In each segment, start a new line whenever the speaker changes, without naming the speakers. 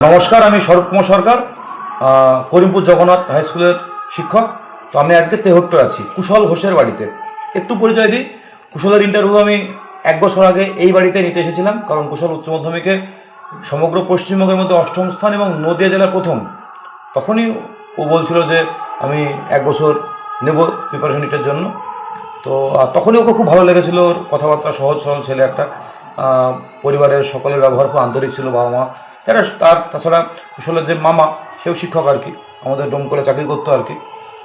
নমস্কার, আমি স্বরূপ কুমার সরকার করিমপুর জগন্নাথ হাই স্কুলের শিক্ষক। তো আমি আজকে তেহট্ট আছি, কুশল ঘোষের বাড়িতে। একটু পরিচয় দিই, কুশলের ইন্টারভিউ আমি এক বছর আগে এই বাড়িতে নিতে এসেছিলাম, কারণ কুশল উচ্চ মাধ্যমিকে সমগ্র পশ্চিমবঙ্গের মধ্যে অষ্টম স্থান এবং নদিয়া জেলার প্রথম। তখনই ও বলছিল যে, আমি এক বছর নেব প্রিপারেশন নিটের জন্য। তো তখনই ওকে খুব ভালো লেগেছিল, ওর কথাবার্তা সহজ সরল ছেলে একটা। পরিবারের সকলের ব্যবহার খুব আন্তরিক ছিল বাবা মা তারা তার, তাছাড়া কুশলের যে মামা, সেও শিক্ষক আর কি। আমাদের ডোমকলে চাকরি করতো আর কি।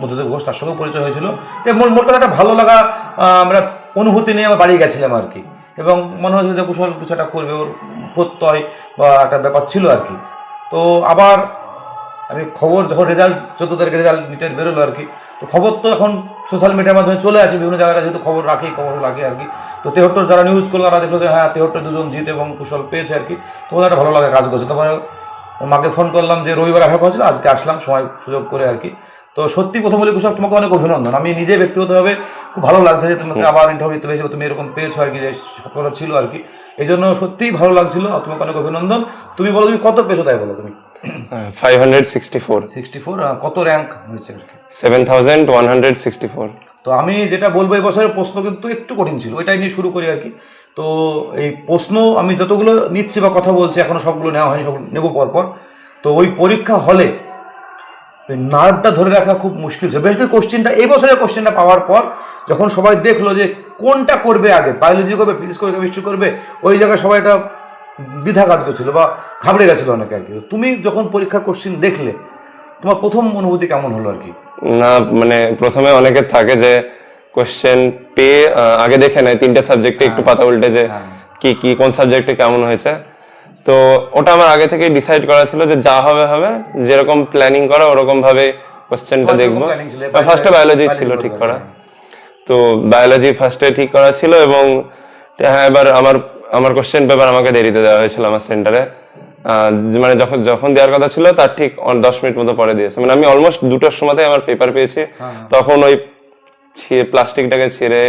মধ্যদেব ঘোষ তার সঙ্গেও পরিচয় হয়েছিল। যে মোট মোট কথা একটা ভালো লাগা আমরা অনুভূতি নিয়ে আমরা বাড়ি গেছিলাম আর কি। এবং মনে হয়েছিল যে কুশল কিছু একটা করবে, ওর প্রত্যয় বা একটা ব্যাপার ছিল আর কি। তো আবার আমি খবর যখন রেজাল্ট চোদ্দ তারিখে রেজাল্ট নিটের বেরোলো আর কি তো খবর তো এখন সোশ্যাল মিডিয়ার মাধ্যমে চলে আসে বিভিন্ন জায়গায় যেহেতু খবর রাখি খবর রাখি আর কি তো তেহট্টর যারা নিউজ করল তারা দেখল যে হ্যাঁ তেহট্টর দুজন জিত এবং কুশল পেয়েছে আর কি তো ওদের একটা ভালো লাগা কাজ করছে। তোমার মাকে ফোন করলাম যে রবিবার আসার কথা ছিল আজকে আসলাম সময় সুযোগ করে আর কি। তো সত্যি কথা বলি কুশল তোমাকে অনেক অভিনন্দন। আমি নিজে ব্যক্তিগতভাবে খুব ভালো লাগছে যে তোমাকে আবার ইন্টারভিউতে পেয়েছ তুমি এরকম পেয়েছ আর কি যে সফলতা ছিল আর কি। এই জন্য সত্যিই ভালো লাগছিল তোমাকে অনেক অভিনন্দন। তুমি বলো তুমি কত পেয়েছ তাই বলো তুমি।
Five hundred sixty four
sixty four কত র্যাঙ্ক হয়েছে
seven thousand one hundred sixty four
তো আমি যেটা বলব এই বছরের প্রশ্ন কিন্তু একটু কঠিন ছিল ওইটাই নিয়ে শুরু করি আর কি। তো এই প্রশ্ন আমি যতগুলো নিচ্ছি বা কথা বলছি এখনও সবগুলো নেওয়া হয়নি সবগুলো নেব পরপর। তো ওই পরীক্ষা হলে নার্ভটা ধরে রাখা খুব মুশকিল ছিল। বেশ কোশ্চেনটা এই বছরের কোশ্চেনটা পাওয়ার পর যখন সবাই দেখল যে কোনটা করবে আগে বায়োলজি করবে ফিজিক্স করবে কেমিস্ট্রি করবে ওই জায়গায় সবাই একটা দ্বিধা কাজ করছিল বা ঘাবড়ে গেছিল অনেকে আর কি। তুমি যখন পরীক্ষা কোশ্চেন দেখলে তোমার প্রথম অনুভূতি কেমন হলো আর কি?
না মানে প্রথমে অনেকের থাকে যে কোশ্চেন পেয়ে আগে দেখে নেয় তিনটে সাবজেক্টে একটু পাতা উল্টে যে
হ্যাঁ।
কি কি কোন সাবজেক্টে কেমন হয়েছে। তো ওটা আমার আগে থেকে ডিসাইড করা ছিল যে যা হবে হবে। যেরকম প্ল্যানিং করা ওরকম ভাবে কোশ্চেনটা দেখব। ফার্স্টে বায়োলজি ছিল ঠিক করা।
হ্যাঁ।
তো বায়োলজি ফার্স্টে ঠিক করা ছিল এবং হ্যাঁ এবার আমার আমার কোশ্চেন পেপার আমাকে দেরিতে দেওয়া হয়েছিল আমার সেন্টারে মানে যখন যখন দেওয়ার কথা ছিল তার ঠিক দশ মিনিট মতো পরে দিয়েছে। মানে আমি অলমোস্ট দুটোর সময়তে আমার পেপার পেয়েছি।
হ্যাঁ।
তখন ওই প্লাস্টিকটাকে ছেড়ে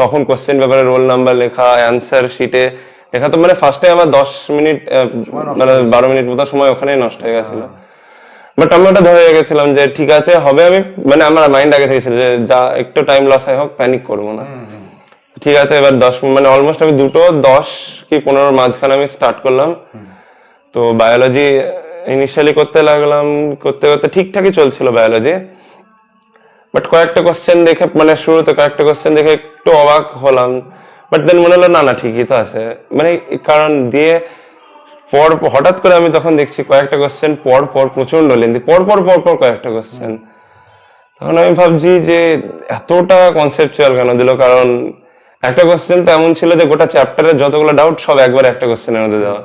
তখন কোশ্চেন পেপারে রোল নাম্বার লেখা অ্যান্সার শিটে লেখা। তো মানে ফার্স্টে আমার দশ মিনিট মানে বারো মিনিট মতো সময় ওখানেই নষ্ট হয়ে গেছিল। বাট আমি ওটা ধরে রেখেছিলাম যে ঠিক আছে হবে আমি মানে আমার মাইন্ড আগে থেকে ছিল যে যা একটু টাইম লস হয় হোক প্যানিক করব না। ঠিক আছে, এবার দশ মানে অলমোস্ট আমি দুটো দশ কি পনেরোর মাঝখানে আমি স্টার্ট করলাম। তো বায়োলজি ইনিশিয়ালি করতে লাগলাম, করতে করতে ঠিকঠাকই চলছিল বায়োলজি বাট কয়েকটা কোশ্চেন দেখে মানে শুরুতে কয়েকটা কোশ্চেন দেখে একটু অবাক হলাম। বাট দেন মনে হলো, না না, ঠিকই তো আছে। মানে কারণ দিয়ে পর, হঠাৎ করে আমি তখন দেখছি কয়েকটা কোশ্চেন পর পর প্রচণ্ড লেন্দি পর পর পর পর কয়েকটা কোশ্চেন তখন আমি ভাবছি যে এতটা কনসেপচুয়াল কেন দিল? কারণ একটা কোশ্চেন তো এমন ছিল যে গোটা চ্যাপ্টারের যতগুলো ডাউট সব একবার একটা কোশ্চেনের মধ্যে দেওয়া।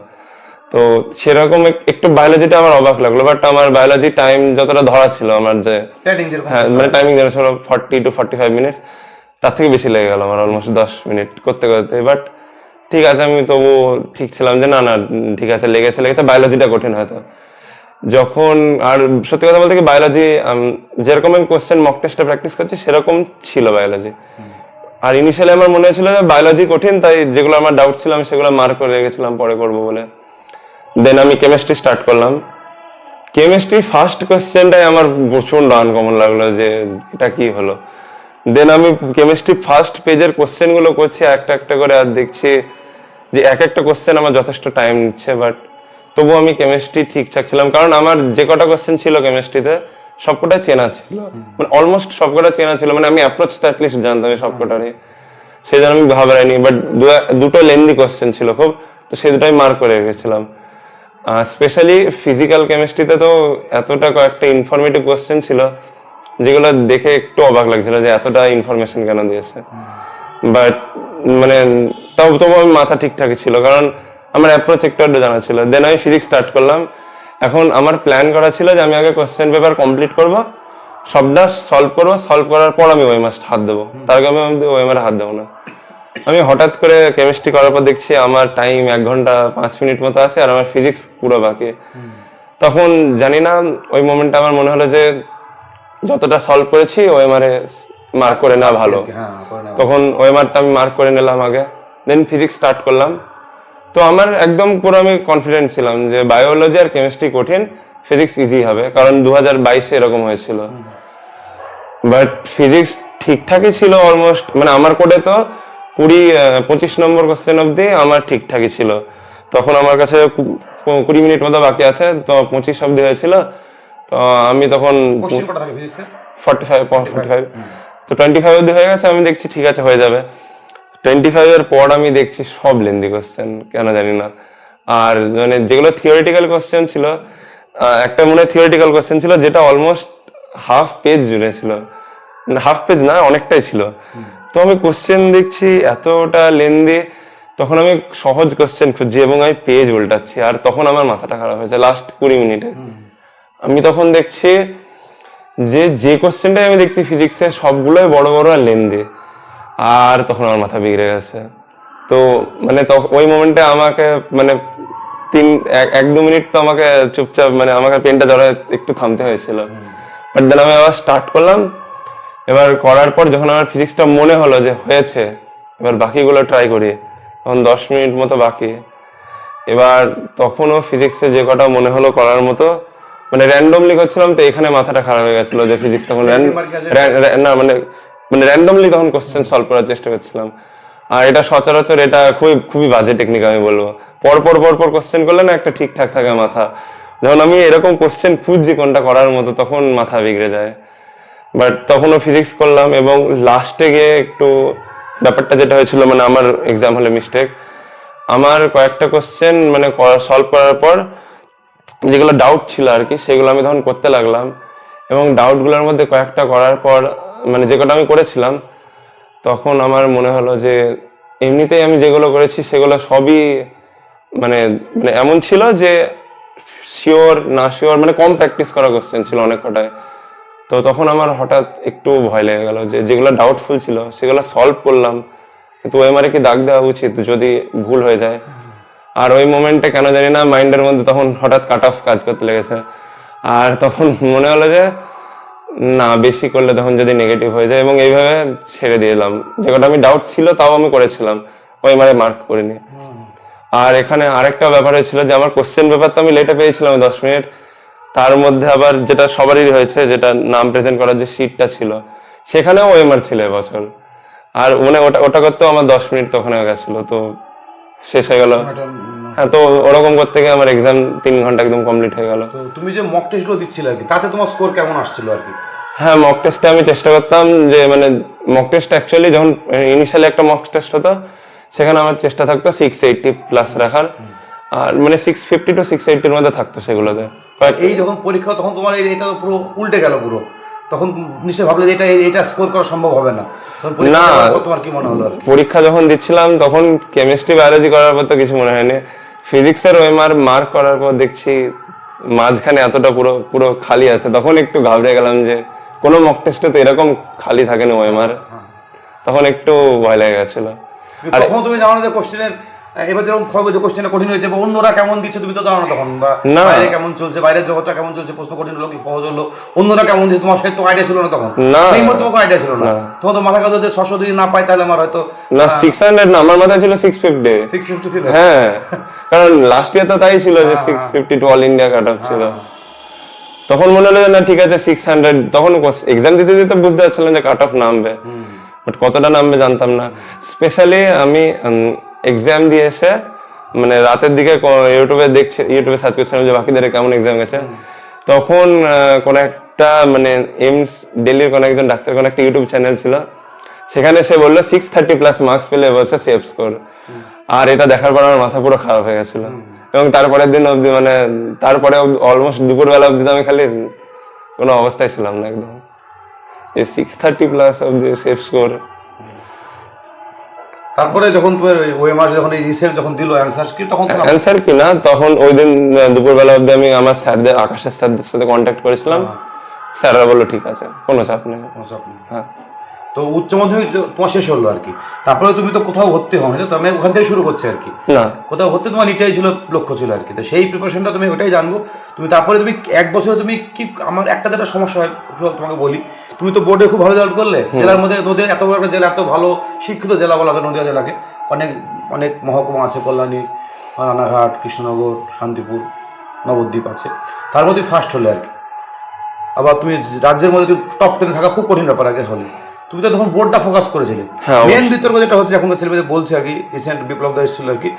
তো সেরকম এক- একটু বায়োলজিটা আমার অবাক লাগল বাট আমার বায়োলজি টাইম যতটা ধরা ছিল আমার যে হ্যাঁ মানে টাইমিং যেন ছিল forty two forty five minutes তার থেকে বেশি লেগে গেল আমার অলমোস্ট দশ মিনিট করতে করতে। বাট ঠিক আছে আমি তবু ঠিক ছিলাম যে না না ঠিক আছে লেগেছে লেগেছে বায়োলজিটা কঠিন হয়তো। যখন আর সত্যি কথা বলতে কি বায়োলজি যেরকম আমি কোশ্চেন মক টেস্টে প্র্যাকটিস করছি সেরকম ছিল বায়োলজি আর ইনিশিয়ালি আমার মনে হয়েছিল যে বায়োলজি কঠিন, তাই যেগুলো আমার ডাউট ছিল আমি সেগুলো মার্ক করে রেখেছিলাম, পরে করব বলে। দেন আমি কেমিস্ট্রি স্টার্ট করলাম। কেমিস্ট্রি ফার্স্ট কোশ্চেনটাই আমার প্রচণ্ড আনকমন লাগল যে এটা কি হলো। দেন আমি কেমিস্ট্রি ফার্স্ট পেজের কোশ্চেনগুলো করছি, একটা একটা করে, আর দেখছি যে এক একটা কোশ্চেন আমার যথেষ্ট টাইম নিচ্ছে বাট তবুও আমি কেমিস্ট্রি ঠিকঠাক ছিলাম। কারণ আমার যে কটা কোশ্চেন ছিল কেমিস্ট্রিতে সবকটা চেনা ছিল। মানে অলমোস্ট সবকটা চেনা ছিল। মানে আমি অ্যাপ্রোচটা অ্যাটলিস্ট জানতাম এই সবকটারই সেই জন্য আমি ঘাবড়াইনি বাট দুটো লেন্দি কোশ্চেন ছিল খুব। তো সেই দুটোই মার করে রেখেছিলাম। স্পেশালি ফিজিক্যাল কেমিস্ট্রিতে তো এতটা কয়েকটা ইনফরমেটিভ কোশ্চেন ছিল যেগুলো দেখে একটু অবাক লাগছিল যে এতটা ইনফরমেশন কেন দিয়েছে। বাট মানে তাও তবু আমি মাথা ঠিকঠাকই ছিল কারণ আমার অ্যাপ্রোচ একটু জানা ছিল। দেন আমি ফিজিক্স স্টার্ট করলাম। এখন আমার প্ল্যান করা ছিল যে আমি আগে কোশ্চেন পেপার কমপ্লিট করব সবটা সলভ করব সলভ করার পর আমি ওই মাস্ট হাত দেবো। তার আগে আমি ওই মারে হাত দেবো না। আমি হঠাৎ করে কেমিস্ট্রি করার পর দেখছি আমার টাইম এক ঘণ্টা পাঁচ মিনিট মতো আছে আর আমার ফিজিক্স পুরো বাকি। তখন জানি না ওই মোমেন্টে আমার মনে হলো যে যতটা সলভ করেছি ওই মারে মার্ক করে নেওয়া ভালো।
হ্যাঁ।
তখন ওই মারটা আমি মার্ক করে নিলাম আগে। দেন ফিজিক্স স্টার্ট করলাম। তো আমার একদম পুরো আমি কনফিডেন্ট ছিলাম যে বায়োলজি আর কেমিস্ট্রি কঠিন ফিজিক্স ইজি হবে কারণ দু হাজার বাইশে এরকম হয়েছিল। বাট ফিজিক্স ঠিকঠাকই ছিল অলমোস্ট মানে আমার কোডে তো কুড়ি পঁচিশ নম্বর কোশ্চেন অবধি আমার ঠিকঠাকই ছিল। তখন আমার কাছে কুড়ি মিনিট মতো বাকি আছে তো পঁচিশ অবধি হয়েছিল। তো আমি তখন ফর্টি ফাইভ ফর্টি ফাইভ তো টোয়েন্টি ফাইভ অবধি হয়ে গেছে আমি দেখছি ঠিক আছে হয়ে যাবে। টোয়েন্টি ফাইভ এর পর আমি দেখছি সব লেন্দি কোশ্চেন কেন জানি না। আর মানে যেগুলো থিওরিটিক্যাল কোশ্চেন ছিল একটা মনে হয় থিওরিটিক্যাল কোশ্চেন ছিল যেটা অলমোস্ট হাফ পেজ জুড়ে ছিল। হাফ পেজ না অনেকটাই ছিল। তো আমি কোশ্চেন দেখছি এতটা লেন্দি তখন আমি সহজ কোশ্চেন খুঁজছি এবং আমি পেজ উল্টাচ্ছি আর তখন আমার মাথাটা খারাপ হয়েছে লাস্ট কুড়ি মিনিটে। আমি তখন দেখছি যে যে কোশ্চেনটাই আমি দেখছি ফিজিক্সের সবগুলোই বড় বড় আর লেন্দি আর তখন আমার মাথা বিগড়ে গেছে। তো মানে ওই মোমেন্টে আমাকে মানে তিন এক- দু মিনিট তো আমাকে চুপচাপ মানে আমাকে পেনটা জড়ায় একটু থামতে হয়েছিল। বাট দেন আমি আবার স্টার্ট করলাম। এবার করার পর যখন আমার ফিজিক্সটা মনে হলো যে হয়েছে এবার বাকিগুলো ট্রাই করি। তখন দশ মিনিট মতো বাকি। এবার তখনও ফিজিক্সে যে কটা মনে হলো করার মতো মানে র্যান্ডমলি করছিলাম তো এখানে মাথাটা খারাপ হয়ে গেছিল যে ফিজিক্স তখন না মানে মানে র্যান্ডমলি তখন কোশ্চেন সলভ করার চেষ্টা করছিলাম। আর এটা সচরাচর এটা খুবই খুবই বাজে টেকনিক আমি বলব। পর পর পর পর কোশ্চেন করলে না একটা ঠিকঠাক থাকে মাথা। যখন আমি এরকম কোশ্চেন খুঁজছি কোনটা করার মতো, তখন মাথা বিগড়ে যায়। বাট তখনও ফিজিক্স করলাম এবং লাস্টে গিয়ে একটু ব্যাপারটা যেটা হয়েছিল মানে আমার এক্সাম হলে মিস্টেক আমার কয়েকটা কোশ্চেন মানে সলভ করার পর যেগুলো ডাউট ছিল আর কি, সেগুলো আমি তখন করতে লাগলাম। এবং ডাউটগুলোর মধ্যে কয়েকটা করার পর মানে যে কটা আমি করেছিলাম, তখন আমার মনে হলো যে এমনিতেই আমি যেগুলো করেছি সেগুলো সবই মানে মানে এমন ছিল যে শিওর না শিওর মানে কম প্র্যাকটিস করা কোশ্চেন ছিল অনেক কটায়। তো তখন আমার হঠাৎ একটু ভয় লেগে গেল যে যেগুলো ডাউটফুল ছিল সেগুলো সলভ করলাম। কিন্তু ওএমআরে কি দাগ দেওয়া উচিত যদি ভুল হয়ে যায়? আর ওই মোমেন্টে কেন জানি না মাইন্ডের মধ্যে তখন হঠাৎ কাট অফ কাজ করতে লেগেছে। আর তখন মনে হলো যে না, বেশি করলে তখন যদি নেগেটিভ হয়ে যায়, এবং এইভাবে ছেড়ে দিলাম। যে কটা আমি ডাউট ছিল, তাও আমি করেছিলাম। ওই মানে মার্ক করিনি। আর এখানে আরেকটা ব্যাপার হয়েছিল যে, আমার কোশ্চেন পেপার তো আমি লেটে পেয়েছিলাম, দশ মিনিট। তার মধ্যে আবার যেটা সবারই হয়েছে, যেটা নাম প্রেজেন্ট করার যে সিটটা ছিল, সেখানেও ওএমআর ছিল এবছর। আর মানে ওটা ওটা করতেও আমার দশ মিনিট তখন গেছিল, তো শেষ হয়ে গেল। হ্যাঁ তো ওরকম করতে গিয়ে আমার এক্সাম তিন ঘণ্টা একদম কমপ্লিট হয়ে গেল।
তো তুমি যে মক টেস্টগুলো দিচ্ছিলে আর কি তাতে তোমার স্কোর কেমন আসছিল আর কি?
হ্যাঁ মক টেস্টে আমি চেষ্টা করতাম যে মানে মক টেস্ট অ্যাকচুয়ালি যখন ইনিশিয়ালি একটা মক টেস্ট হতো সেখানে আমার চেষ্টা থাকতো সিক্স এইটটি প্লাস রাখার। আর মানে সিক্স ফিফটি টু সিক্স এইটটির মধ্যে থাকতো সেগুলোতে।
এই যখন পরীক্ষা তখন তোমার এটা পুরো উল্টে গেল পুরো। তখন নিশ্চয়ই ভাবলে এটা এটা স্কোর করা সম্ভব হবে না।
না।
তোমার কি মনে হলো
পরীক্ষা যখন দিচ্ছিলাম তখন কেমিস্ট্রি বায়োলজি করার পর তো কিছু মনে হয়নি। ফিজিক্সের ওএমআর মার্ক করার পর দেখছি মাঝখানে এতটা পুরো পুরো খালি আছে। তখন একটু ঘাবড়ে গেলাম যে কোনো মক টেস্টে তো এরকম খালি থাকে না ওএমআর। তখন একটু ভয় লেগে গেছিল।
কিন্তু তখন তুমি জানো যে কোশ্চেনের এবার যেরকম ফল যে কোশ্চেনটা কঠিন হয়েছে বা অন্যরা কেমন দিচ্ছে তুমি তো জানো না তখন বা
না।
বাইরে কেমন চলছে বাইরের জগৎটা কেমন চলছে প্রশ্ন কঠিন হলো কি সহজ হলো অন্যরা কেমন দিচ্ছে তোমার সাথে তো আইডিয়া ছিল না তখন।
না।
এই মুহূর্তে তোমার আইডিয়া ছিল না।
না।
তোমার তো মাথা কথা যে ছশো যদি না পাই তাহলে আমার হয়তো
না সিক্স হান্ড্রেড না আমার মাথায় ছিল সিক্স ফিফটি
সিক্স ফিফটি ছিল।
হ্যাঁ। কারণ লাস্ট ইয়ার তো তাই ছিল যে six fifty two all India cut off ছিল। তখন মনে হলো না ঠিক আছে সিক্স হান্ড্রেড তখন এক্সাম দিতে দিতে বুঝতে পারছিলাম যে কাট অফ নামবে বাট কতটা নামবে জানতাম না। স্পেশালি আমি এক্সাম দিয়ে এসে মানে রাতের দিকে ইউটিউবে দেখছি ইউটিউবে সার্চ করছিলাম যে বাকিদের কেমন এক্সাম গেছে। তখন কোন একটা মানে এমস দিল্লির কোন একজন ডাক্তার কোন একটা ইউটিউব চ্যানেল ছিল। সেখানে সে বলল সিক্স থার্টি প্লাস মার্কস পেলে এবছর সেফ স্কোর আর এটা দেখার পর আমার মাথা পুরো খারাপ হয়ে গেছিল। এবং তারপরের দিন অবধি মানে তারপরে অলমোস্ট দুপুরবেলা অবধি তো আমি খালি কোনো অবস্থায় ছিলাম না একদম। এই সিক্স থার্টি প্লাস অবধি সেফ স্কোর
তারপরে যখন তোমার ওএমআর যখন এই রিসেন্ট যখন দিল অ্যান্সার কি তখন
অ্যান্সার কি না তখন ওই দিন দুপুরবেলা অবধি আমি আমার স্যারদের আকাশের স্যারদের সাথে কন্ট্যাক্ট করেছিলাম। স্যাররা বলল ঠিক আছে কোনো চাপ নেই।
কোনো চাপ নেই।
হ্যাঁ।
তো উচ্চ মাধ্যমিক তোমার শেষ হলো আর কি। তারপরে তুমি তো কোথাও ভর্তি হও তো আমি ওখান থেকে শুরু করছি আর কি।
না।
কোথাও ভর্তি তোমার এটাই ছিল লক্ষ্য ছিল আর কি। তো সেই প্রিপারেশনটা তুমি ওটাই জানব। তুমি তারপরে তুমি এক বছরে তুমি কি আমার একটা যেটা সমস্যা হয় তোমাকে বলি। তুমি তো বোর্ডে খুব ভালো রেজাল্ট করলে জেলার মধ্যে নদীয়া এত বড় একটা জেলা এত ভালো শিক্ষিত জেলা বলা হয় নদীয়া জেলাকে। অনেক অনেক মহকুমা আছে কল্যাণী রানাঘাট কৃষ্ণনগর শান্তিপুর নবদ্বীপ আছে। তার মধ্যে ফার্স্ট হলে আর কি। আবার তুমি রাজ্যের মধ্যে টপ টেনে থাকা খুব কঠিন ব্যাপার আগে হলে। তুমি তো তখন বোর্ডটা ফোকাস করেছিলে।
হ্যাঁ,
মেন বিতর্ক যেটা হচ্ছে এখন এখনকার ছেলেমেয়েদের বলছে আর কি রিসেন্ট বিপ্লব দাস ছিল আর কি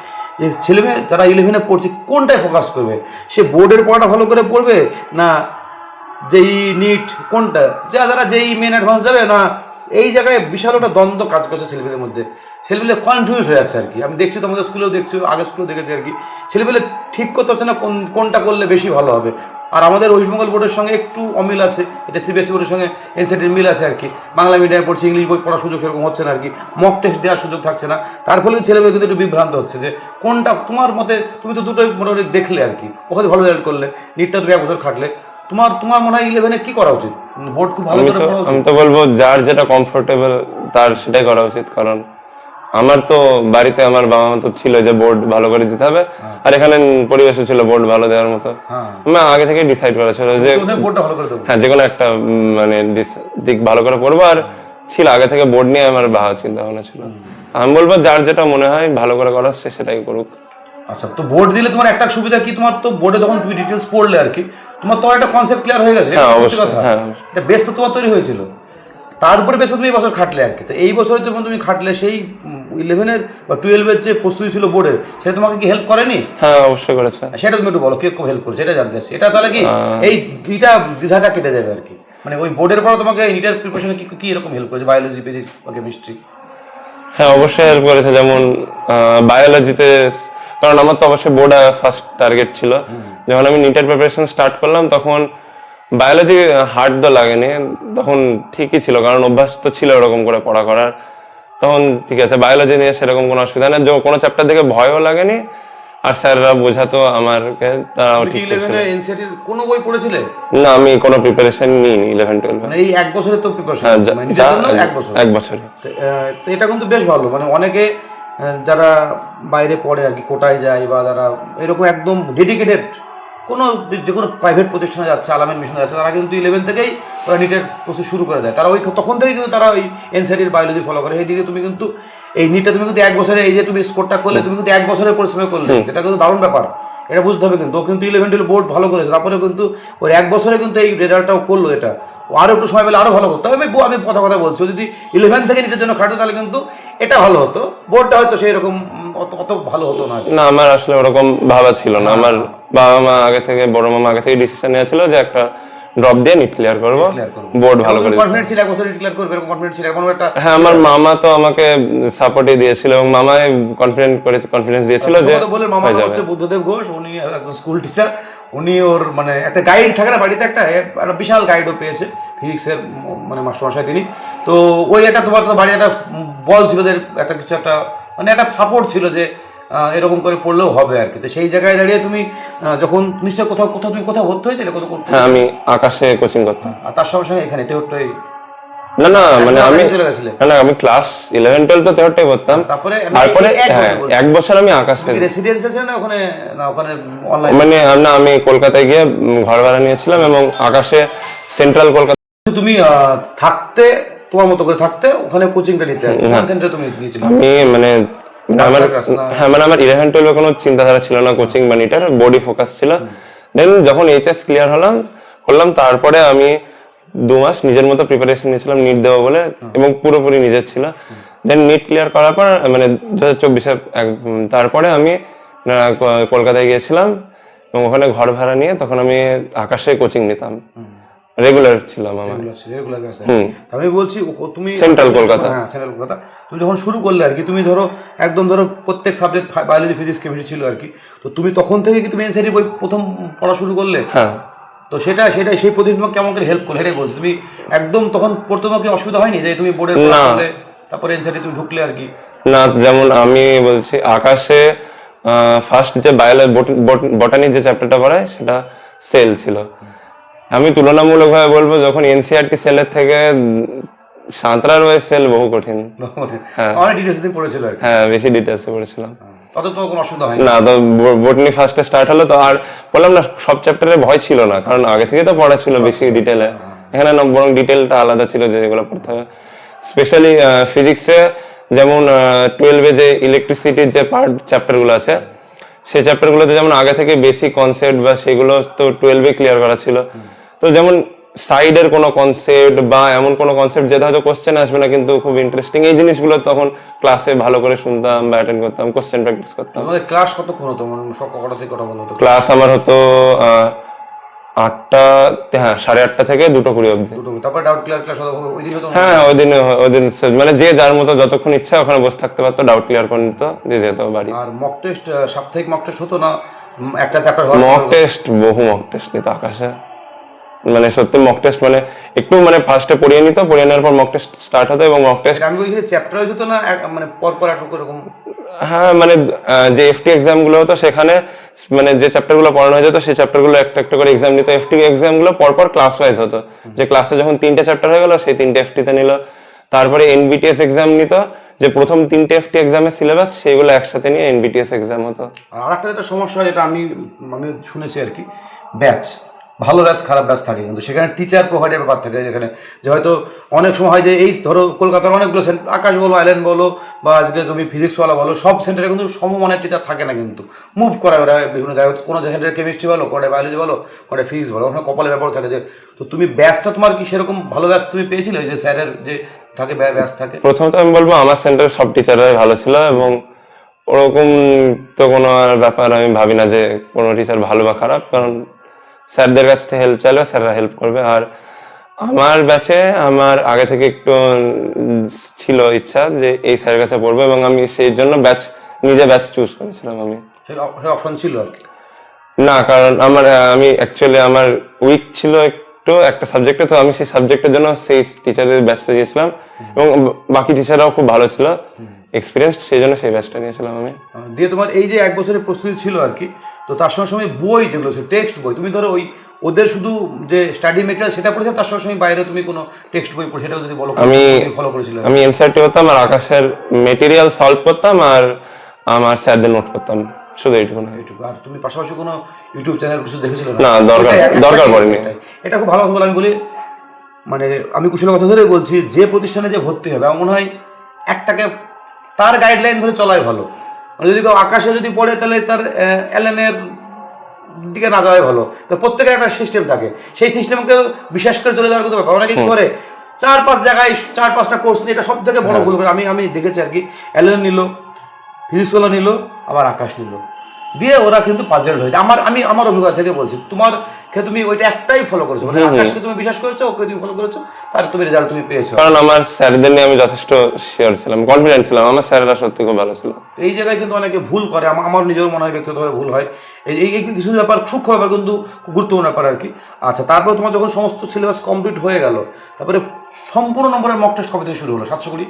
যে ছেলেমেয়ে যারা ইলেভেনে পড়ছে কোনটায় ফোকাস করবে? সে বোর্ডের পড়াটা ভালো করে পড়বে না যেই নিট কোনটা? যা যারা যেই মেন অ্যাডভান্স যাবে না এই জায়গায় বিশাল একটা দ্বন্দ্ব কাজ করছে ছেলেমেয়েদের মধ্যে। ছেলেমেয়ে কনফিউজ হয়ে যাচ্ছে আর কি। আমি দেখছি তোমাদের স্কুলেও দেখছি আগের স্কুলেও দেখেছি আর কি। ছেলেমেয়ে ঠিক করতে হচ্ছে না কোন কোনটা করলে বেশি ভালো হবে। আর আমাদের ওয়েস্ট বেঙ্গল বোর্ডের সঙ্গে একটু অমিল আছে এটা সিবিএসসি বোর্ডের সঙ্গে এনসিটির মিল আছে আর কি। বাংলা মিডিয়ামে পড়ছে ইংলিশ বই পড়ার সুযোগ সেরকম হচ্ছে না আর কি। মক টেস্ট দেওয়ার সুযোগ থাকছে না। তার ফলে ছেলেমেয়ে কিন্তু একটু বিভ্রান্ত হচ্ছে যে কোনটা তোমার মতে তুমি তো দুটোই মোটামুটি দেখলে আর কি। ওখানে ভালো রেজাল্ট করলে নিটটা তুমি এক বছর খাটলে। তোমার তোমার মনে হয় ইলেভেনে কি করা উচিত? বোর্ড খুব ভালো করে
আমি তো বলব যার যেটা কমফোর্টেবল তার সেটাই করা উচিত। কারণ আমার তো বাড়িতে আমার বাবা মা তো ছিল যে বোর্ড ভালো করে দিতে হবে। আর এখানে পরিবেশও ছিল বোর্ড ভালো দেওয়ার মতো।
হ্যাঁ।
আমি আগে থেকে ডিসাইড করা ছিল যে হ্যাঁ যে কোনো একটা মানে দিক ভালো করে পড়ব। আর ছিল আগে থেকে বোর্ড নিয়ে আমার ভালো চিন্তা ভাবনা ছিল আমি বলব যার যেটা মনে হয় ভালো করে করার সে সেটাই করুক।
আচ্ছা তো বোর্ড দিলে তোমার একটা সুবিধা কি? তোমার তো বোর্ডে যখন তুমি ডিটেলস পড়লে আর কি তোমার তো একটা কনসেপ্ট ক্লিয়ার হয়ে গেছে।
হ্যাঁ, অবশ্যই, হ্যাঁ।
এটা বেস তো তোমার তৈরি হয়েছিল। তার উপরে বেশ তুমি এই বছর খাটলে আর কি। তো এই বছরে যখন তুমি খাটলে সেই ইলেভেনের বা টুয়েলভের যে প্রস্তুতি ছিল বোর্ডের সেটা তোমাকে কি হেল্প করেনি?
হ্যাঁ অবশ্যই করেছে।
সেটা তুমি একটু বলো কে খুব হেল্প করেছে এটা জানতে চাচ্ছি। এটা তাহলে কি এই দুইটা দ্বিধাটা কেটে যাবে আর কি? মানে ওই বোর্ডের পর তোমাকে নিটের প্রিপারেশনে কি কি এরকম হেল্প করেছে? বায়োলজি ফিজিক্স বা কেমিস্ট্রি
হ্যাঁ অবশ্যই হেল্প করেছে। যেমন বায়োলজিতে কারণ আমার তো অবশ্যই বোর্ড ফার্স্ট টার্গেট ছিল। যখন আমি নিটের প্রিপারেশন স্টার্ট করলাম তখন বায়োলজি হার্ড তো লাগেনি তখন ঠিকই ছিল কারণ অভ্যাস তো ছিল এরকম করে পড়া করার তখন ঠিক আছে বায়োলজি নিয়ে সেরকম কোনো অসুবিধা নেই। যে কোনো চ্যাপ্টার দেখে ভয়ও লাগেনি আর স্যাররা বোঝাতো আমাকে তারাও ঠিক ছিল
এনসিআরটির কোনো বই পড়েছিলে?
না আমি কোনো প্রিপারেশন নিইনি ইলেভেন টুয়েলভে
মানে এই এক বছরের তো প্রিপারেশন
হ্যাঁ
মানে এক বছর।
এক বছর।
তো এটা কিন্তু বেশ ভালো মানে অনেকে যারা বাইরে পড়ে আর কি কোটায় যায় বা যারা এরকম একদম ডেডিকেটেড কোনো যে কোনো প্রাইভেট প্রতিষ্ঠানে যাচ্ছে আলামিন মিশনে যাচ্ছে তারা কিন্তু ইলেভেন থেকেই ওরা নিটের প্রসেস শুরু করে দেয়। তারা ওই তখন থেকেই কিন্তু তারা ওই এনসাইটির বায়োলজি ফলো করে। এইদিকে তুমি কিন্তু এই নিটটা তুমি কিন্তু এক বছরে এই যে তুমি স্কোরটা করলে তুমি কিন্তু এক বছরের পরিশ্রমে করলে। এটা কিন্তু দারুণ ব্যাপার। এটা বুঝতে হবে কিন্তু। ও কিন্তু ইলেভেন টুয়েলভ বোর্ড ভালো করেছে। তারপরে কিন্তু ওর এক বছরে কিন্তু এই রেজাল্টটাও করল এটা। ও আরও একটু সময় পেলে আরও ভালো করতো। আমি আমি কথা কথা বলছি। যদি ইলেভেন থেকে নিটের জন্য খাটো তাহলে কিন্তু এটা ভালো হতো। বোর্ডটা হয়তো সেই রকম অত অত ভালো হতো না।
না আমার আসলে ওরকম ভাবা ছিল না। আমার বাবা মা আগে থেকে বড় মামা আগে থেকে ডিসিশন নিয়েছিল যে একটা ড্রপ দিয়ে নিট ক্লিয়ার করব। বোর্ড ভালো করে
কনফিডেন্ট ছিল এক বছর ক্লিয়ার করবে এরকম কনফিডেন্ট ছিল এরকম একটা
হ্যাঁ আমার মামা তো আমাকে সাপোর্টই দিয়েছিল। এবং মামাই কনফিডেন্ট করে কনফিডেন্স দিয়েছিল যে
তোমাদের বলে মামা হচ্ছে বুদ্ধদেব ঘোষ উনি একজন স্কুল টিচার উনি ওর মানে একটা গাইড থাকে না বাড়িতে একটা একটা বিশাল গাইডও পেয়েছে ফিজিক্সের মানে মাস্টারমশাই তিনি। তো ওই একটা তোমার তো বাড়ি একটা বল ছিল যে একটা কিছু একটা মানে একটা সাপোর্ট ছিল যে এরকম করে পড়লেও হবে আর কি। তো সেই জায়গায় দাঁড়িয়ে তুমি যখন নিশ্চয় কোথাও কোথাও তুমি কোথাও ভর্তি হয়েছিলে কোথাও
হ্যাঁ আমি আকাশে কোচিং করতাম।
আর তার সঙ্গে সঙ্গে এখানে তেহট্টাই?
না না মানে আমি
চলে গেছিলে?
না না আমি ক্লাস ইলেভেন টুয়েলভ তো তেহট্টাই পড়তাম।
তারপরে
তারপরে
এক
হ্যাঁ
বছর
এক বছর আমি আকাশে
রেসিডেন্সিয়াল ছিল না ওখানে? না ওখানে অনলাইন
মানে না আমি কলকাতায় গিয়ে ঘর ভাড়া নিয়েছিলাম এবং আকাশে সেন্ট্রাল কলকাতা
তুমি থাকতে তোমার মতো করে থাকতে ওখানে কোচিংটা নিতে সেন্টারে তুমি নিয়েছিলে
আমি মানে আমার? হ্যাঁ মানে আমার ইলেভেন টুয়েলভে কোনো চিন্তাধারা ছিল না কোচিং বা নিটার বডি ফোকাস ছিল। দেন যখন এইচএস ক্লিয়ার হলাম করলাম তারপরে আমি দু মাস নিজের মতো প্রিপারেশন নিয়েছিলাম নিট বলে এবং পুরোপুরি নিজের ছিল। দেন নিট ক্লিয়ার করার পর মানে দু হাজার চব্বিশে তারপরে আমি কলকাতায় গিয়েছিলাম এবং ওখানে ঘর ভাড়া নিয়ে তখন আমি আকাশে কোচিং নিতাম। রেগুলার ছিলাম আমার
ছিল, আছে। আমি বলছি তুমি
Central কলকাতা।
হ্যাঁ সেন্ট্রাল কলকাতা তুমি যখন শুরু করলে আর কি তুমি ধরো একদম ধরো প্রত্যেক সাবজেক্ট বায়োলজি ফিজিক্স কেমিস্ট্রি ছিল আর কি। তো তুমি তখন থেকে কি তুমি এনসাইটি বই প্রথম পড়া শুরু করলে?
হ্যাঁ।
তো সেটা সেটা সেই তোমাকে কেমন করে হেল্প করলে এটাই বলছি। তুমি একদম তখন পড়তে তোমার কি অসুবিধা হয়নি যে তুমি বোর্ডের
না।
তারপরে এনসাইটি তুমি ঢুকলে আর কি?
না যেমন আমি বলছি আকাশে ফার্স্ট যে বায়োলজি বটানি যে চ্যাপ্টারটা পড়ায় সেটা সেল ছিল। আমি তুলনামূলকভাবে বলব যখন এনসিআরটি সেলের থেকে সাঁতরার ওই সেল বহু কঠিন। হ্যাঁ।
অনেক ডিটেলস তুমি পড়েছিল
হ্যাঁ বেশি ডিটেলসে পড়েছিলাম।
তত তোমার কোনো অসুবিধা হয়নি?
না তো বটনি ফার্স্টে স্টার্ট হলো তো আর বললাম না সব চ্যাপ্টারে ভয় ছিল না কারণ আগে থেকে তো পড়া ছিল বেশি ডিটেলে এখানে বরং ডিটেলটা আলাদা ছিল পড়তে হবে। স্পেশালি ফিজিক্সে যেমন টুয়েলভে যে ইলেকট্রিসিটির যে পার্ট চ্যাপ্টারগুলো আছে সেই চ্যাপ্টারগুলোতে যেমন আগে থেকে বেসিক কনসেপ্ট বা সেগুলো তো টুয়েলভে ক্লিয়ার করা ছিল। তো যেমন সাইডের কোনো কনসেপ্ট বা এমন কোনো কনসেপ্ট যেটা হয়তো কোশ্চেন আসবে না কিন্তু খুব ইন্টারেস্টিং এই জিনিসগুলো তখন ক্লাসে ভালো করে শুনতাম বা অ্যাটেন্ড করতাম কোশ্চেন প্র্যাকটিস করতাম।
তোমাদের ক্লাস কতক্ষণ হতো? মানে কটা থেকে কটা বন্ধ হতো?
ক্লাস আমার হতো আটটা হ্যাঁ সাড়ে আটটা থেকে দুটো কুড়ি অবধি।
ডাউট ক্লিয়ার ক্লাস হতো।
হ্যাঁ ওই দিন ওই দিন মানে যে যার মতো যতক্ষণ ইচ্ছা ওখানে বসে থাকতে পারতো ডাউট ক্লিয়ার করে নিত দিয়ে যেত বাড়ি।
আর মক টেস্ট সাপ্তাহিক মক টেস্ট হতো না? একটা চ্যাপ্টার
মক টেস্ট বহু মক টেস্ট নিত আকাশে। মানে সত্যি মক টেস্ট মানে একটু মানে ফার্স্টে পড়িয়ে নিত পড়িয়ে নেওয়ার পর মক টেস্ট স্টার্ট হতো এবং মক টেস্ট
আমি ওইখানে চ্যাপ্টার হতো না মানে পর পর একটু এরকম?
হ্যাঁ মানে যে এফটি এক্সামগুলো হতো সেখানে মানে যে চ্যাপ্টারগুলো পড়ানো হয়ে যেত সেই চ্যাপ্টারগুলো একটা একটা করে এক্সাম নিত। এফটি এক্সামগুলো পর পর ক্লাস ওয়াইজ হতো। যে ক্লাসে যখন তিনটে চ্যাপ্টার হয়ে গেল সেই তিনটে এফটি তে নিল। তারপরে এনবিটিএস এক্সাম নিত। যে প্রথম তিনটে এফটি এক্সামের সিলেবাস সেগুলো একসাথে নিয়ে এনবিটিএস এক্সাম হতো।
আর একটা যেটা সমস্যা হয় যেটা আমি আমি শুনেছি আর কি ব্যাচ ভালো ব্যাচ খারাপ ব্যাচ থাকে কিন্তু। সেখানে টিচার প্রোভাইডের ব্যাপার থাকে যেখানে যে হয়তো অনেক সময় হয় যে এই ধরো কলকাতার অনেকগুলো সেন্টার আকাশ বলো আইল্যান্ড বলো, বা আজকে তুমি ফিজিক্সওয়ালা বলো, সব সেন্টারে কিন্তু সমমানের টিচার থাকে না কিন্তু। মুভ করে ওরা বিভিন্ন জায়গায়। কোনো সেন্টারে কেমিস্ট্রি বলো, কোনো বায়োলজি বলো, কোনো ফিজিক্স বলো, ওখানে কপালের ব্যাপার থাকে যে, তো তুমি ব্যাচটা তোমার কি সেরকম ভালো ব্যাচ তুমি পেয়েছিলে? যে স্যারের যে থাকে ব্যাচ থাকে?
প্রথমত আমি বলব, আমার সেন্টারে সব টিচাররাই ভালো ছিল এবং ওরকম তো কোনো ব্যাপার আমি ভাবি না যে কোনো টিচার ভালো বা খারাপ, কারণ স্যারদের কাছ থেকে হেল্প চাইলে স্যাররা হেল্প করবে। আর আমার ব্যাচে আমার আগে থেকে একটু ছিল ইচ্ছা যে এই স্যারের কাছে পড়ব এবং আমি সেই জন্য ব্যাচ নিজে ব্যাচ চুজ করেছিলাম আমি।
অপশন ছিল
না কারণ আমার আমি অ্যাকচুয়ালি আমার উইক ছিল একটু একটা সাবজেক্টে তো আমি সেই সাবজেক্টের জন্য সেই টিচারদের ব্যাচটা দিয়েছিলাম। এবং বাকি টিচাররাও খুব ভালো ছিল এক্সপিরিয়েন্স সেই জন্য সেই ব্যাচটা নিয়েছিলাম আমি।
দিয়ে তোমার এই যে এক বছরের প্রস্তুতি ছিল আর কি তো তার সঙ্গে সঙ্গে বই যেগুলো ছিল টেক্সট বই তুমি ধরো ওই ওদের শুধু যে স্টাডি মেটেরিয়াল সেটা পড়েছে তার সঙ্গে সঙ্গে বাইরে তুমি কোনো টেক্সট বই পড়ে সেটাও যদি বলো
আমি-
ফলো করেছিলে।
আমি এনসারটি হতাম আর আকাশের মেটেরিয়াল সলভ করতাম আর আমার স্যারদের নোট করতাম। শুধু এইটুকু না।
এইটুকু। আর তুমি পাশাপাশি কোনো ইউটিউব চ্যানেল কিছু দেখেছিলে
না, দরকার- দরকার পড়েনি।
এটা খুব ভালো কথা আমি বলি মানে আমি কুশলের কথা ধরে বলছি যে প্রতিষ্ঠানে যে ভর্তি হবে আমার মনে হয় একটাকে তার গাইডলাইন ধরে চলাই ভালো। মানে যদি কেউ আকাশে যদি পড়ে তাহলে তার এলেনের দিকে না যাওয়াই ভালো। তো প্রত্যেকের একটা সিস্টেম থাকে। সেই সিস্টেমকে বিশ্বাস করে চলে যাওয়ার কথা ব্যাপার। অনেকে কি করে? চার পাঁচ জায়গায় চার পাঁচটা কোর্স নিয়ে এটা সব থেকে বড় ভুল করে। আমি আমি দেখেছি আর কি। এলেন নিল ফিজিক্স নিল আবার আকাশ নিল। দিয়ে ওরা কিন্তু পাজেল হয়েছে। আমার আমি আমার অভিজ্ঞতা থেকে বলছি তোমার ক্ষেত্রে তুমি ওইটা একটাই ফলো করেছ? মানে আকাশকে তুমি বিশ্বাস করেছ ওকে তুমি ফলো করেছ তার তুমি রেজাল্ট তুমি পেয়েছ।
কারণ আমার স্যারদের নিয়ে আমি যথেষ্ট শিওর ছিলাম কনফিডেন্ট ছিলাম। আমার স্যারেরা সত্যি খুব ভালো ছিল।
এই জায়গায় কিন্তু অনেকে ভুল করে আমার নিজের মনে হয় ব্যক্তিগতভাবে ভুল হয়। এই এই কিছু ব্যাপার সূক্ষ্ম ব্যাপার কিন্তু গুরুত্বপূর্ণ ব্যাপার আর কি। আচ্ছা তারপর তোমার যখন সমস্ত সিলেবাস কমপ্লিট হয়ে গেল তারপরে সম্পূর্ণ নম্বরের মক টেস্ট কবে থেকে শুরু হলো? সাতশো কুড়ি?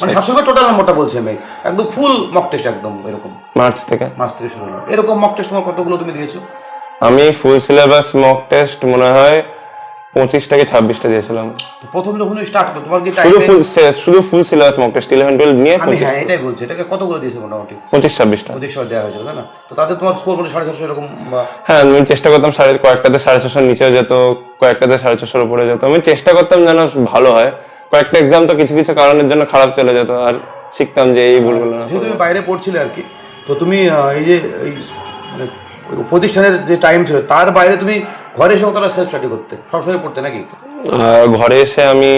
মানে কুড়ি টোটাল নম্বরটা বলছি আমি একদম ফুল মক টেস্ট একদম এরকম।
মার্চ থেকে?
মাস থেকে শুরু হলো। এরকম মক টেস্ট তোমার কতগুলো তুমি দিয়েছ?
আমি ফুল সিলেবাস মক টেস্ট মনে হয় পঁচিশটা কি ছাব্বিশটা দিয়েছিলাম।
প্রথম যখন স্টার্ট করো তোমার কি
শুধু ফুল শুধু full syllabus mock test eleven twelve নিয়ে
আমি
পঁচিশ।
হ্যাঁ এটাই বলছি। এটাকে কতগুলো দিয়েছ মোটামুটি?
পঁচিশ ছাব্বিশটা।
পঁচিশ শট দেওয়া হয়েছিল তাই না? তো তাতে তোমার স্কোর বলে সাড়ে চারশো এরকম
হ্যাঁ আমি চেষ্টা করতাম সাড়ে কয়েকটাতে সাড়ে ছশোর নিচেও যেত কয়েকটাতে সাড়ে ছশোর উপরে যেত। আমি চেষ্টা করতাম যেন ভালো হয়। কয়েকটা এক্সাম তো কিছু কিছু কারণের জন্য খারাপ চলে যেত আর শিখতাম যে এই ভুলগুলো না।
যেহেতু তুমি বাইরে পড়ছিলে আর কি তো তুমি এই যে এই মানে প্রতিষ্ঠানের যে টাইম ছিল তার বাইরে তুমি ঘরে এসে কতটা সেলফ স্টাডি করতে? সবসময় পড়তে নাকি?
ঘরে এসে আমি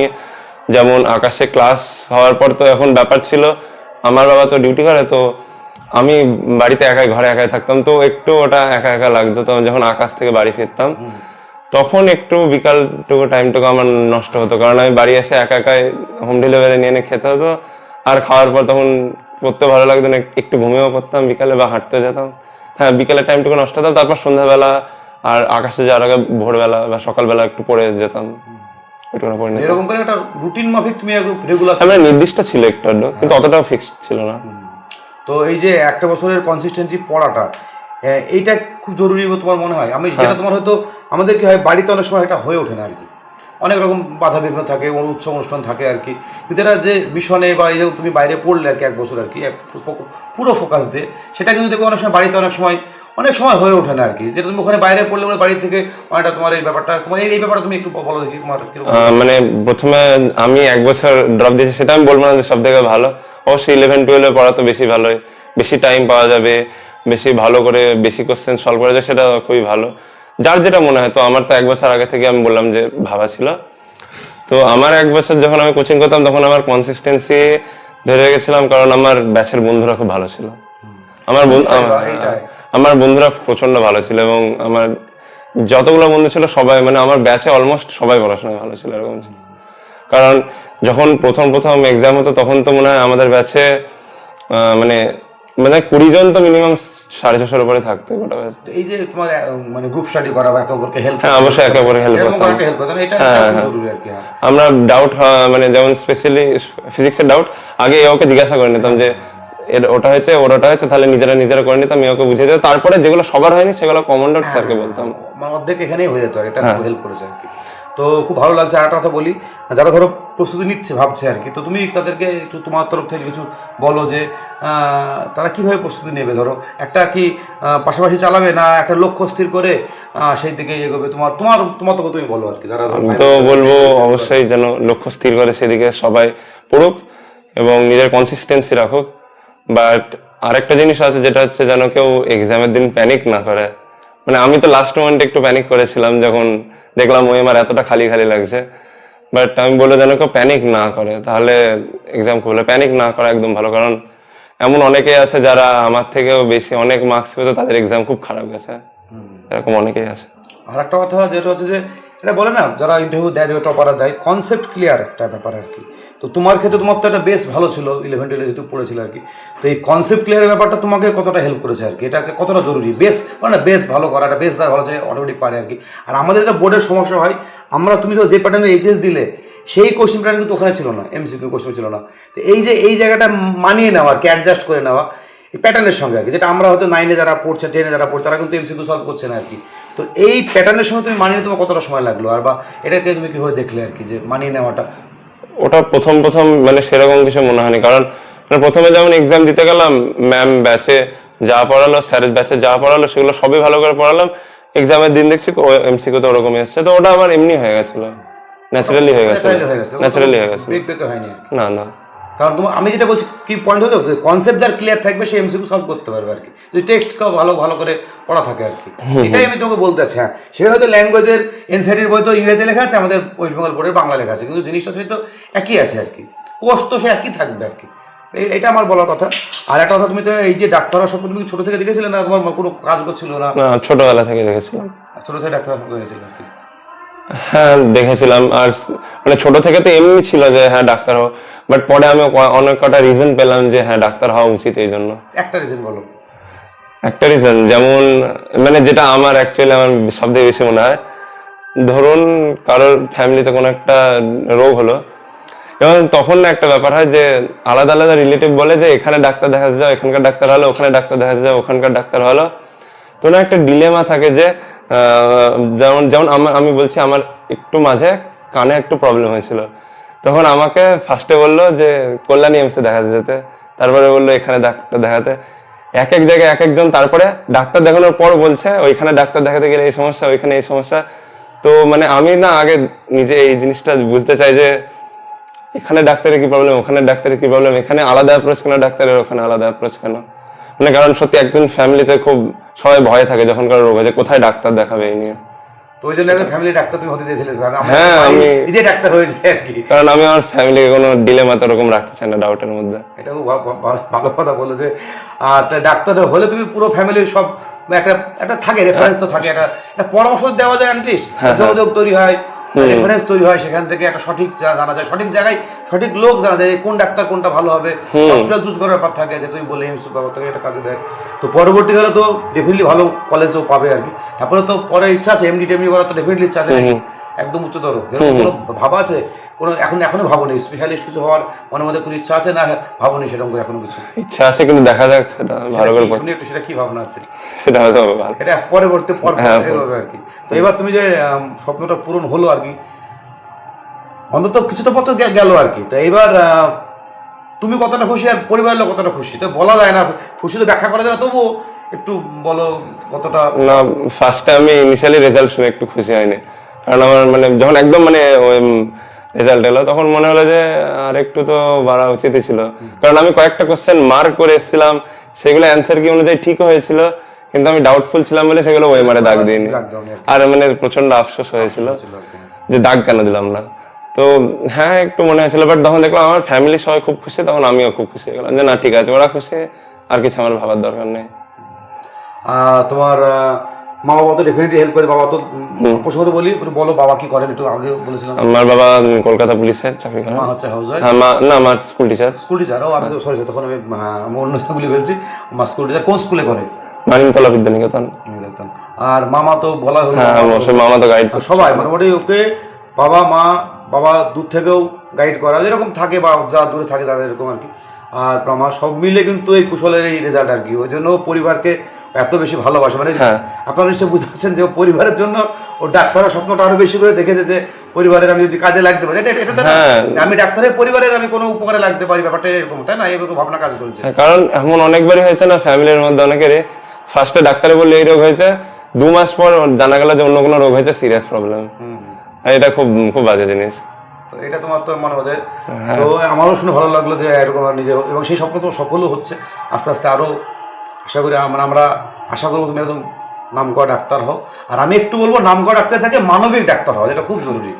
যেমন আকাশে ক্লাস হওয়ার পর তো এখন ব্যাপার ছিল আমার বাবা তো ডিউটি করে তো আমি বাড়িতে একাই ঘরে একাই থাকতাম তো একটু ওটা একা একা লাগতো তো যখন আকাশ থেকে বাড়ি ফিরতাম তখন একটু বিকালটুকু টাইমটুকু আমার নষ্ট হতো। কারণ আমি বাড়ি এসে একা একাই হোম ডেলিভারি নিয়ে এনে খেতে হতো। আর খাওয়ার পর তখন পড়তে ভালো লাগতো না একটু ঘুমিয়েও পড়তাম বিকালে বা হাঁটতে যেতাম। হ্যাঁ বিকালের টাইমটুকু নষ্ট হতো তারপর সন্ধ্যাবেলা আর আকাশে যাওয়ার আগে ভোরবেলা বা সকালবেলা একটু পড়ে যেতাম। একটু করে পড়ে নিতাম।
এরকম করে একটা রুটিন মাফিক তুমি রেগুলার
আমার নির্দিষ্ট ছিল একটু কিন্তু অতটাও ফিক্সড ছিল না।
তো এই যে একটা বছরের কনসিস্টেন্সি পড়াটা এইটা খুব জরুরি বলে তোমার মনে হয়? আমি যেটা তোমার হয়তো আমাদের কি হয় বাড়িতে অনেক সময় এটা হয়ে ওঠে না আর কি অনেক রকম বাধা বিঘ্ন থাকে উৎসব অনুষ্ঠান থাকে আর কি কিন্তু এটা যে মিশনে বা এই যে তুমি বাইরে পড়লে আর কি এক বছর আর কি পুরো ফোকাস দিয়ে সেটা কিন্তু দেখো অনেক সময় বাড়িতে অনেক সময় অনেক সময় হয়ে ওঠে না আর কি যেটা তুমি ওখানে বাইরে পড়লে মানে বাড়ি থেকে অনেকটা তোমার এই ব্যাপারটা তোমার এই এই ব্যাপারটা তুমি একটু বলো দেখি তোমার
মানে প্রথমে আমি এক বছর ড্রপ দিয়েছি সেটা আমি বলব না যে সব থেকে ভালো। অবশ্যই ইলেভেন টুয়েলভে পড়া তো বেশি ভালোই। বেশি টাইম পাওয়া যাবে। বেশি ভালো করে বেশি কোশ্চেন সলভ করা যায় সেটা খুবই ভালো। যার যেটা মনে হয় তো আমার তো এক বছর আগে থেকে আমি বললাম যে ভাবা ছিল। তো আমার এক বছর যখন আমি কোচিং করতাম তখন আমার কনসিস্টেন্সি ধরে গেছিলাম কারণ আমার ব্যাচের বন্ধুরা খুব ভালো ছিল। আমার আমার- বন্ধুরা প্রচণ্ড ভালো ছিল এবং আমার যতগুলো বন্ধু ছিল সবাই মানে আমার ব্যাচে অলমোস্ট সবাই পড়াশোনায় ভালো ছিল এরকম। ছিল কারণ যখন প্রথম প্রথম এক্সাম হতো তখন তো মনে হয় আমাদের ব্যাচে মানে মানে কুড়ি জন তো মিনিমাম সাড়ে ছশোর উপরে থাকতো গোটা ব্যাচ
এই যে তোমার মানে গ্রুপ স্টাডি করা বা একে অপরকে হেল্প
হ্যাঁ, অবশ্যই একে অপরকে
হেল্প করতাম
হ্যাঁ, হ্যাঁ।
হ্যাঁ।
আমরা ডাউট মানে যেমন স্পেশালি ফিজিক্সের ডাউট আগে ওকে জিজ্ঞাসা করে নিতাম যে এর ওটা হয়েছে ওর ওটা হয়েছে তাহলে নিজেরা নিজেরা করে নিতাম ওকে বুঝিয়ে দিতাম তারপরে যেগুলো সবার হয়নি সেগুলো কমন স্যারকে বলতাম
মানে অর্ধেক এখানেই হয়ে যেত এটা
হ্যাঁ।
হেল্প করেছে তো খুব ভালো লাগছে আর একটা কথা বলি। যারা ধরো প্রস্তুতি নিচ্ছে ভাবছে আর কি তো তুমি তাদেরকে একটু তোমার তরফ থেকে কিছু বলো যে তারা কীভাবে প্রস্তুতি নেবে? ধরো একটা কি পাশাপাশি চালাবে না একটা লক্ষ্য স্থির করে সেই দিকে এগোবে? তোমার তোমার তোমার তো তুমি বলো আর কি যারা
তো বলব অবশ্যই যেন লক্ষ্য স্থির করে সেদিকে সবাই পড়ুক এবং নিজের কনসিস্টেন্সি রাখুক। বাট আরেকটা জিনিস আছে যেটা হচ্ছে যেন কেউ এক্সামের দিন প্যানিক না করে। মানে আমি তো লাস্ট মোমেন্টে একটু প্যানিক করেছিলাম যখন দেখলাম ওই আমার এতটা খালি খালি লাগছে। বাট আমি বলব যেন কেউ প্যানিক না করে। তাহলে এক্সাম করলে প্যানিক না করা একদম ভালো। কারণ এমন অনেকেই আছে যারা আমার থেকেও বেশি অনেক মার্কস পেতো তাদের এক্সাম খুব খারাপ গেছে। এরকম অনেকেই আছে।
আর একটা কথা যেটা হচ্ছে যে, এটা বলে না, যারা ইন্টারভিউ দেয় টপারা দেয় কনসেপ্ট ক্লিয়ার একটা ব্যাপার আর কি। তো তোমার ক্ষেত্রে তোমার তো একটা বেশ ভালো ছিল ইলেভেন টুয়েলভ যেহেতু পড়েছিল আর কি। তো এই কনসেপ্ট ক্লিয়ারের ব্যাপারটা তোমাকে কতটা হেল্প করেছে আর কি? এটাকে কতটা জরুরি? বেশ মানে বেশ ভালো করা একটা বেশ ভালো যে অটোমেটিক পারে আর কি। আর আমাদের যেটা বোর্ডের সমস্যা হয়, আমরা তুমি তো যে প্যাটার্নে এইচএস দিলে, সেই কোশ্চেন প্যাটার্ন কিন্তু ওখানে ছিল না এমসিকিউ কোশ্চেন ছিল না। তো এই যে, এই জায়গাটা মানিয়ে নেওয়া, আর কি অ্যাডজাস্ট করে নেওয়া, এই প্যাটার্নের সঙ্গে আর কি। যেটা আমরা হয়তো নাইনে যারা পড়ছে টেনে যারা পড়ছে, তারা কিন্তু এমসিকিউ সলভ করছে না আর কি। তো এই প্যাটার্নের সঙ্গে তুমি মানিয়ে তোমার কতটা সময় লাগল? আর বা এটাকে তুমি কীভাবে দেখলে আর কি, যে মানিয়ে নেওয়াটা?
ওটা প্রথম প্রথম মানে সেরকম কিছু মনে হয়নি। কারণ মানে প্রথমে যেমন এক্সাম দিতে গেলাম ম্যাম ব্যাচে যা পড়ালো স্যারের ব্যাচে যা পড়ালো সেগুলো সবই ভালো করে পড়ালাম। এক্সামের দিন দেখছি এমসিকিউ তো ওরকমই এসছে। তো ওটা আমার এমনি হয়ে গেছিল। ন্যাচারালি হয়ে
হয়ে গেছে
ন্যাচারালি হয়ে
কি।
না না।
কারণ তোমার আমি যেটা বলছি কি পয়েন্ট হলো? কনসেপ্ট যার ক্লিয়ার থাকবে সে এমসিকিউ সলভ করতে পারবে আর কি। যদি টেক্সট ভালো ভালো করে পড়া থাকে আর কি। এটাই আমি তোমাকে বলতে চাচ্ছি হ্যাঁ। সে হয়তো ল্যাঙ্গুয়েজের এনসাইটির বই তো ইংরেজিতে লেখা আছে আমাদের ওয়েস্ট বেঙ্গল বোর্ডের বাংলা লেখা আছে কিন্তু জিনিসটা সেই তো একই আছে আর কি। কোর্স তো সে একই থাকবে আর কি। এটা আমার বলার কথা। আর একটা কথা তুমি তো এই যে ডাক্তার স্বপ্ন তুমি ছোট থেকে দেখেছিলে না তোমার কোনো কাজ করছিল না?
ছোটবেলা থেকে দেখেছিলাম।
ছোট থেকে ডাক্তার হয়েছিল আর কি।
হ্যাঁ দেখেছিলাম। আর মানে ছোট থেকে তো এমনি ছিল যে হ্যাঁ ডাক্তার হো বাট পরে আমি অনেক কটা রিজন পেলাম যে হ্যাঁ ডাক্তার হওয়া উচিত এই জন্য।
একটা রিজন বলো।
একটা রিজন যেমন মানে যেটা আমার অ্যাকচুয়ালি আমার সব থেকে বেশি মনে হয়, ধরুন কারোর ফ্যামিলিতে কোনো একটা রোগ হলো, এবং তখন না একটা ব্যাপার হয় যে, আলাদা আলাদা রিলেটিভ বলে যে, এখানে ডাক্তার দেখা যাও, এখানকার ডাক্তার হলো ওখানে ডাক্তার দেখাতে যাও, ওখানকার ডাক্তার হলো তো না একটা ডিলেমা থাকে যে যেমন যেমন আমার, আমি বলছি আমার একটু মাঝে কানে একটু প্রবলেম হয়েছিল। তখন আমাকে ফার্স্টে বলল যে, কল্যাণী এমসে দেখাতে যেতে, তারপরে বলল এখানে ডাক্তার দেখাতে। এক এক জায়গায় এক একজন, তারপরে ডাক্তার দেখানোর পর বলছে, ওইখানে ডাক্তার দেখাতে গেলে এই সমস্যা, ওইখানে এই সমস্যা। তো মানে আমি না আগে নিজে এই জিনিসটা বুঝতে চাই যে, এখানে ডাক্তারের কি প্রবলেম ওখানে ডাক্তারের কি প্রবলেম এখানে আলাদা অ্যাপ্রোচ কেন ডাক্তারের, ওখানে আলাদা অ্যাপ্রোচ কেন? মানে কারণ সত্যি একজন ফ্যামিলিতে খুব সবাই ভয় থাকে যখন কারও রোগ আছে কোথায় ডাক্তার দেখাবে এই নিয়ে?
তো ওই জন্য ফ্যামিলি ডাক্তার তুমি হতে দিয়েছিলে
হ্যাঁ, আমি-
নিজে ডাক্তার হয়েছে আর কি।
কারণ আমি আমার ফ্যামিলিকে কোনো ডিলেমা তো ওরকম রাখতে চাই না ডাউটের মধ্যে।
এটা খুব ভালো কথা বলে যে ডাক্তার হলে তুমি পুরো ফ্যামিলির সব একটা একটা থাকে রেফারেন্স তো থাকে একটা একটা পরামর্শ দেওয়া যায় অ্যাটলিস্ট
হ্যাঁ,
যোগাযোগ তৈরি হয় রেফারেন্স তৈরি হয় সেখান থেকে একটা সঠিক জানা যায় সঠিক জায়গায় সঠিক লোক জানা যায় কোন ডাক্তার কোনটা ভালো হবে। হসপিটাল চুজ করার ব্যাপার থাকে যে তুমি বলে এমস ব্যাপার থাকে এটা কাজে দেয়। তো পরবর্তীকালে তো ডেফিনেটলি ভালো কলেজও পাবে আর কি। তারপরে তো পরে ইচ্ছা আছে এমডি টেমডি করার তো ডেফিনেটলি ইচ্ছা আছে? একদম উচ্চতর। কোনো ভাবা আছে কোনো এখন এখনও ভাবনি স্পেশালিস্ট কিছু হওয়ার মনের মধ্যে কোনো ইচ্ছা আছে না? ভাবনি সেরকম করে এখনও কিছু।
ইচ্ছা আছে কিন্তু দেখা যাক সেটা ভালো করে
শুনি একটু সেটা কি ভাবনা আছে?
সেটা হয়তো হবে
এটা পরবর্তী পর
হ্যাঁ,
এগোবে আর কি। তো এবার তুমি যে স্বপ্নটা পূরণ হলো আর কি অন্তত কিছু তো পথ গেল আর কি। তো এবার তুমি কতটা খুশি আর পরিবারের লোক কতটা খুশি? তো বলা যায় না খুশি তো ব্যাখ্যা করা যায় না তবুও একটু বলো কতটা
না ফার্স্টে আমি ইনিশিয়ালি রেজাল্ট শুনে একটু খুশি হয়নি। কারণ আমার মানে যখন একদম মানে রেজাল্ট এলো তখন মনে হলো যে আর একটু তো বাড়া উচিতই ছিল। কারণ আমি কয়েকটা কোশ্চেন মার্ক করে এসেছিলাম সেগুলো অ্যান্সার কি অনুযায়ী ঠিক হয়েছিল কিন্তু আমি ডাউটফুল ছিলাম বলে সেগুলো ওই মারে দাগ দিইনি।
আর
মানে প্রচণ্ড আফসোস হয়েছিল। যে দাগ কেন দিলাম না। তো হ্যাঁ একটু মনে হয়েছিল বাট তখন দেখলাম আমার ফ্যামিলি সবাই খুব খুশি তখন আমিও খুব খুশি হয়ে গেলাম যে না ঠিক আছে ওরা খুশি আর কিছু আমার ভাবার দরকার নেই।
আহ, তোমার মা বাবা তো ডেফিনেটলি হেল্প করে বাবা তো উম, বলি বলো বাবা কি করেন? একটু আগে বলেছিলাম।
আমার বাবা কলকাতা পুলিশে চাকরি করেন।
মা হচ্ছে হাউস ওয়াইফ
হ্যাঁ মা না আমার স্কুল টিচার
স্কুল টিচার ও আমি সরি তখন আমি অন্য স্কুলে বলছি মা স্কুল টিচার কোন স্কুলে করে?
মানিমতলা বিদ্যানিকেতন।
আর মামা তো বলা হলো
হ্যাঁ মামা তো গাইড
সবাই মোটামুটি ওকে বাবা মা বাবা দূর থেকেও গাইড করা। যেরকম থাকে বা যা দূরে থাকে তাদের এরকম আর কি। আর মামা সব মিলে কিন্তু এই কুশলের এই রেজাল্ট আর কি। ওই জন্য পরিবারকে এত বেশি ভালোবাসে। মানে
হ্যাঁ।
আপনারা নিশ্চয়ই বুঝতে পারছেন যে পরিবারের জন্য ও ডাক্তারের স্বপ্নটা আরও বেশি করে দেখেছে যে পরিবারের আমি যদি কাজে লাগতে পারি। এটা এটা
হ্যাঁ।
আমি ডাক্তারের পরিবারের আমি কোনো উপকারে লাগতে পারি ব্যাপারটা এরকম তাই না? এরকম ভাবনা কাজ করেছে।
হ্যাঁ, কারণ এমন অনেকবারই হয়েছে না ফ্যামিলির মধ্যে অনেকেরই। ফার্স্টে ডাক্তারে বললে এই রোগ হয়েছে দু মাস পর জানা গেল যে অন্য কোনো রোগ হয়েছে সিরিয়াস প্রবলেম এটা খুব খুব বাজে জিনিস।
তো এটা তোমার তো মনে হতে
হ্যাঁ।
তো আমারও শুনে ভালো লাগল যে এরকম নিজের নিজে এবং সেই স্বপ্ন তো সফলও হচ্ছে। আস্তে আস্তে আরও আশা করি মানে আমরা আশা করব তুমি একদম নাম করা ডাক্তার হও। আর আমি একটু বলব নাম করা ডাক্তার থেকে মানবিক ডাক্তার হওয়া যেটা খুব জরুরি।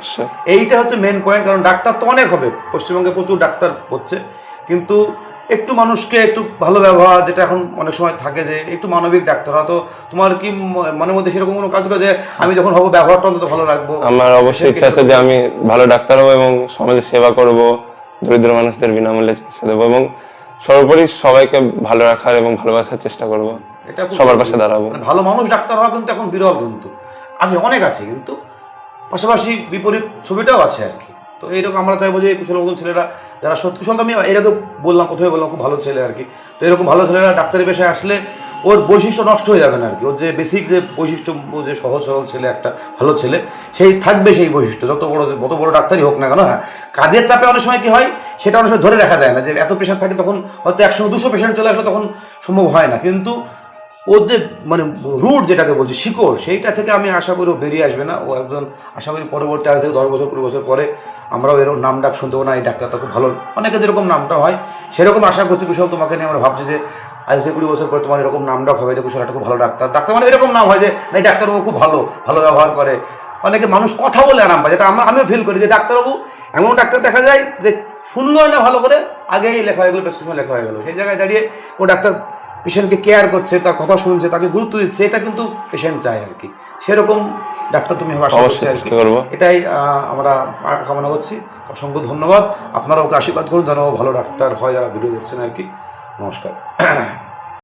এইটা হচ্ছে মেন পয়েন্ট কারণ ডাক্তার তো অনেক হবে। পশ্চিমবঙ্গে প্রচুর ডাক্তার হচ্ছে। কিন্তু একটু মানুষকে একটু ভালো ব্যবহার যেটা এখন অনেক সময় থাকে যে একটু মানবিক ডাক্তার হয়তো তোমার কি মনের মধ্যে সেরকম কোনো কাজ করে যে আমি যখন হব ব্যবহারটা অন্তত ভালো রাখব?
আমার অবশ্যই ইচ্ছা আছে যে আমি ভালো ডাক্তার হব এবং সমাজের সেবা করব দরিদ্র মানুষদের বিনামূল্যে চিকিৎসা দেবো এবং সর্বোপরি সবাইকে ভালো রাখার এবং ভালোবাসার চেষ্টা করব।
এটা
সবার পাশে দাঁড়াবো।
মানে ভালো মানুষ ডাক্তার হওয়া কিন্তু এখন বিরল কিন্তু। আছে অনেক আছে কিন্তু। পাশাপাশি বিপরীত ছবিটাও আছে আর কি। তো এইরকম আমরা চাইব যে কুশল মতন ছেলেরা যারা সত্যি কুশল তো আমি এরকম বললাম, প্রথমে বললাম, খুব ভালো ছেলে আর কি। তো এরকম ভালো ছেলেরা ডাক্তারি পেশায় আসলে ওর বৈশিষ্ট্য নষ্ট হয়ে যাবে না আর কি। ওর যে বেসিক যে বৈশিষ্ট্য যে সহজ সরল ছেলে, একটা ভালো ছেলে, সেই থাকবে সেই বৈশিষ্ট্য। যত বড় যত বড় ডাক্তারই হোক না কেন হ্যাঁ। কাজের চাপে অনেক সময় কি হয়, সেটা অনেক সময় ধরে রাখা যায় না। যে এত পেশেন্ট থাকে তখন হয়তো একসঙ্গে দুশো পেশেন্ট চলে আসলে তখন সম্ভব হয় না। কিন্তু ওর যে মানে রুট যেটাকে বলছি, শিকড়, সেইটা থেকে আমি আশা করি ও বেরিয়ে আসবে না। ও একজন আশা করি পরবর্তী থেকে দশ বছর, কুড়ি বছর পরে আমরাও এরকম নাম ডাক শুনতে পাবো না, এই ডাক্তারটা খুব ভালো। অনেকে যেরকম নামটা হয়। সেরকম আশা করছি কুশল, তোমাকে নিয়ে আমরা ভাবছি যে আজ থেকে কুড়ি বছর পরে তোমার এরকম নাম ডাক হবে যে কুশল একটা খুব ভালো ডাক্তার। ডাক্তার মানে এরকম নাম হয় যে এই ডাক্তারবাবু খুব ভালো ভালো ব্যবহার করে। অনেকে মানুষ কথা বলে আরাম পায়, যেটা আমরা, আমিও ফিল করি যে ডাক্তারবাবু এমন ডাক্তার দেখা যায় যে, শুনলো না ভালো করে, আগেই লেখা হয়ে গেলো প্রেসক্রিপশন লেখা হয়ে গেলো। সেই জায়গায় দাঁড়িয়ে ও ডাক্তার পেশেন্টকে কেয়ার করছে তার কথা শুনছে তাকে গুরুত্ব দিচ্ছে এটা কিন্তু পেশেন্ট চায় আর কি। সেরকম ডাক্তার তুমি এটাই আমরা কামনা করছি। অসংখ্য ধন্যবাদ। আপনারা ওকে আশীর্বাদ করুন যেন ভালো ডাক্তার হয় যারা ভিডিও দেখছেন আর কি। নমস্কার।